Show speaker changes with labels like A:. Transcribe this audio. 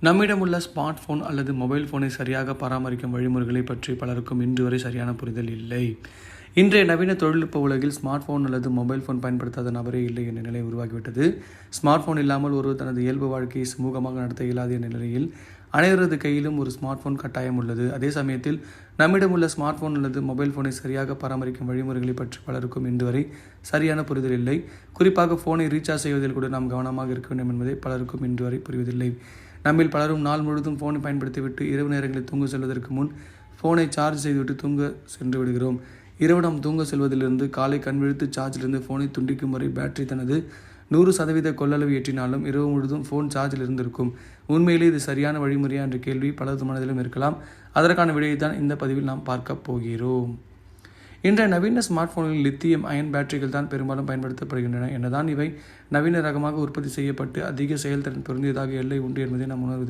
A: நம்மிடம் உள்ள smart phone அல்லது மொபைல் ஃபோனை சரியாக பராமரிக்கும் வழிமுறைகளை பற்றி பலருக்கும் இன்று வரை சரியான புரிதல் இல்லை. இன்றைய நவீன தொழில்நுட்ப உலகில் ஸ்மார்ட் ஃபோன் அல்லது மொபைல் ஃபோன் பயன்படுத்தாத நபரே இல்லை என்ற நிலை உருவாகிவிட்டது. ஸ்மார்ட் ஃபோன் இல்லாமல் ஒருவர் தனது இயல்பு வாழ்க்கையை சுமூகமாக நடத்த இயலாது என்ற நிலையில் அனைவரது கையிலும் ஒரு ஸ்மார்ட் ஃபோன் கட்டாயம் உள்ளது. அதே சமயத்தில் நம்மிடம் உள்ள ஸ்மார்ட் ஃபோன் அல்லது மொபைல் ஃபோனை சரியாக பராமரிக்கும் வழிமுறைகளை பற்றி பலருக்கும் இன்று வரை சரியான புரிதல் இல்லை. குறிப்பாக ஃபோனை ரீசார்ஜ் செய்வதில் கூட நாம் கவனமாக இருக்க வேண்டும் என்பதை பலருக்கும் இன்று வரை புரிவதில்லை. நம்மில் பலரும் நாள் முழுவதும் ஃபோனை பயன்படுத்திவிட்டு இரவு நேரங்களில் தூங்க செல்வதற்கு முன் ஃபோனை சார்ஜ் செய்துவிட்டு தூங்க சென்று விடுகிறோம். இரவு நாம் தூங்க செல்வதிலிருந்து காலை கண்விழித்து சார்ஜிலிருந்து ஃபோனை துண்டிக்கும் வரை பேட்டரி தனது நூறு சதவீத கொள்ளளவு ஏற்றினாலும் இரவு முழுதும் ஃபோன் சார்ஜில் இருந்திருக்கும். உண்மையிலே இது சரியான வழிமுறையா என்ற கேள்வி பலரது மனதிலும் இருக்கலாம். அதற்கான விடையை தான் இந்த பதிவில் நாம் பார்க்க போகிறோம். இன்றைய நவீன ஸ்மார்ட் போனில் லித்தியம் அயன் பேட்டரிகள் தான் பெரும்பாலும் பயன்படுத்தப்படுகின்றன. என்னதான் இவை நவீன ரகமாக உற்பத்தி செய்யப்பட்டு அதிக செயல்திறன் பொருந்தியதாக எல்லை உண்டு என்பதை நாம் உணர்வு